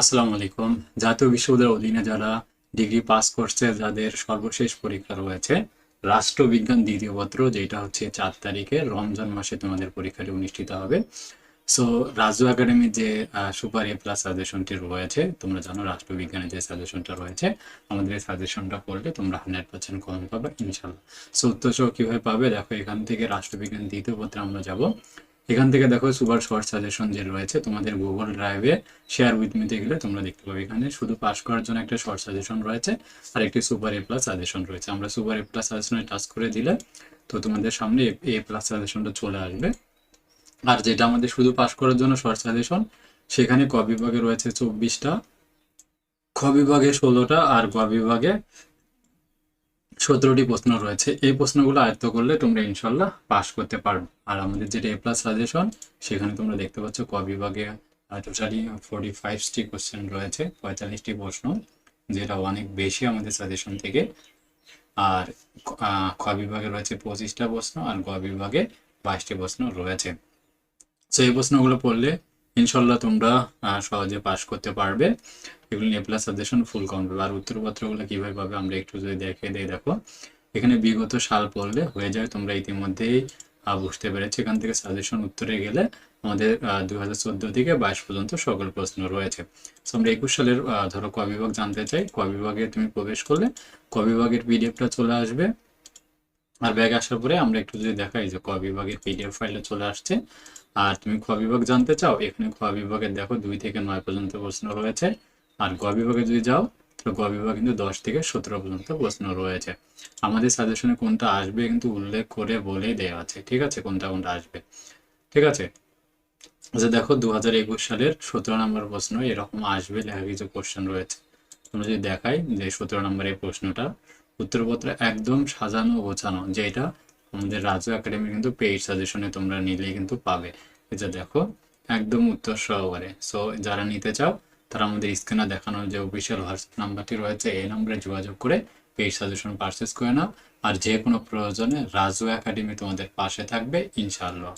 আসসালামু আলাইকুম। জাতীয় বিশ্ববিদ্যালয়ের অধীনে যারা ডিগ্রি পাস করছে, যাদের সর্বশেষ পরীক্ষা রয়েছে, রাষ্ট্রবিজ্ঞান দ্বিতীয় পত্র, যেটা হচ্ছে চার তারিখে, রমজান মাসে তোমাদের পরীক্ষাটি অনুষ্ঠিত হবে। সো রাজু একাডেমির যে সুপার এ প্লাস সাজেশনটি রয়েছে, তোমরা জানো রাষ্ট্রবিজ্ঞানের যে সাজেশনটা রয়েছে, আমাদের এই সাজেশনটা পড়লে তোমরা হান্ড্রেড পার্সেন্ট কম পাবে ইনশাল্লাহ সো উত্তর সহ কীভাবে পাবে? দেখো, এখান থেকে রাষ্ট্রবিজ্ঞান দ্বিতীয় পত্রে আমরা যাব। এখান থেকে দেখো সুপার শর্ট সাজেশন যে রয়েছে, তোমাদের গুগল ড্রাইভে শেয়ার উইথ মিতে গেলে তোমরা দেখতে পাবে এখানে। শুধু পাস করার জন্য একটা শর্ট সাজেশন রয়েছে আর একটি সুপার এ প্লাস সাজেশন রয়েছে। আমরা সুপার এ প্লাস সাজেশনে টাচ করে দিলে তো তোমাদের সামনে এ প্লাস সাজেশনটা চলে আসবে। আর যেটা আমাদের শুধু পাস করার জন্য শর্ট সাজেশন সেখানে ক বিভাগে রয়েছে চব্বিশটা। খ বিভাগে ষোলোটা আর গ বিভাগে সতেরোটি প্রশ্ন রয়েছে। এই প্রশ্নগুলো আয়ত্ত করলে তোমরা ইনশাল্লাহ পাস করতে পারবে। আর আমাদের যেটা এ প্লাস সাজেশন সেখানে তোমরা দেখতে পাচ্ছ ক বিভাগে টোটালি ফোর্টি ফাইভটি কোশ্চেন রয়েছে, পঁয়তাল্লিশটি প্রশ্ন, যেটা অনেক বেশি আমাদের সাজেশন থেকে। আর খ বিভাগে রয়েছে পঁচিশটা প্রশ্ন, আর গ বিভাগে বাইশটি প্রশ্ন রয়েছে। তো এই প্রশ্নগুলো পড়লে ইনশাল্লাহ তোমরা সহজে পাস করতে পারবে। এগুলো নিয়ে প্লাস সাজেশন ফুল কমপ্লিট আর উত্তরপত্রগুলো কীভাবে পাবে আমরা একটু যদি দেখে দিই, দেখো। এখানে বিগত সাল পড়লে হয়ে যায়, তোমরা ইতিমধ্যেই বুঝতে পেরেছি। এখান থেকে সাজেশন উত্তরে গেলে আমাদের দুই হাজার থেকে বাইশ পর্যন্ত সকল প্রশ্ন রয়েছে। আমরা একুশ সালের ধরো ক বিভাগ জানতে চাই। ক বিভাগে তুমি প্রবেশ করলে, ক বিভাগের পিডিএফটা চলে আসবে। আর ব্যাগ আসার পরে আমরা একটু যদি দেখাই যে ক বিভাগের পিডিএফ ফাইলটা চলে আসছে, আর তুমি খ বিভাগ জানতে চাও, এখানে খ বিভাগের দেখো দুই থেকে নয় পর্যন্ত প্রশ্ন রয়েছে, আর গ বিভাগে যদি যাও, তাহলে গ বিভাগ কিন্তু দশ থেকে সতেরো পর্যন্ত প্রশ্ন রয়েছে। আমাদের সাজেশনে কোনটা আসবে কিন্তু উল্লেখ করে বলেই দেওয়া আছে, ঠিক আছে? কোনটা কোনটা আসবে, ঠিক আছে? আচ্ছা দেখো দু হাজার একুশ সালের সতেরো নম্বর প্রশ্ন, এরকম আসবে, লেখা কিছু কোশ্চেন রয়েছে। তোমরা যদি দেখাই যে সতেরো নম্বর এই প্রশ্নটা উত্তরপত্র একদম সাজানো গোছানো যেটা আমাদের রাজু একাডেমি কিন্তু পেইড সাজেশনে তোমরা নিলেই কিন্তু পাবে। এটা দেখো, একদম উত্তর সহকারে। সো যারা নিতে চাও, তারা আমাদের স্ক্রিনে দেখানো যে অফিসিয়াল হোয়াটসঅ্যাপ নাম্বারটি রয়েছে, এই নম্বরে যোগাযোগ করে পেইড সাজেশন পারচেস করে নাও। আর যে কোনো প্রয়োজনে রাজু একাডেমি তোমাদের পাশে থাকবে, ইনশাআল্লাহ।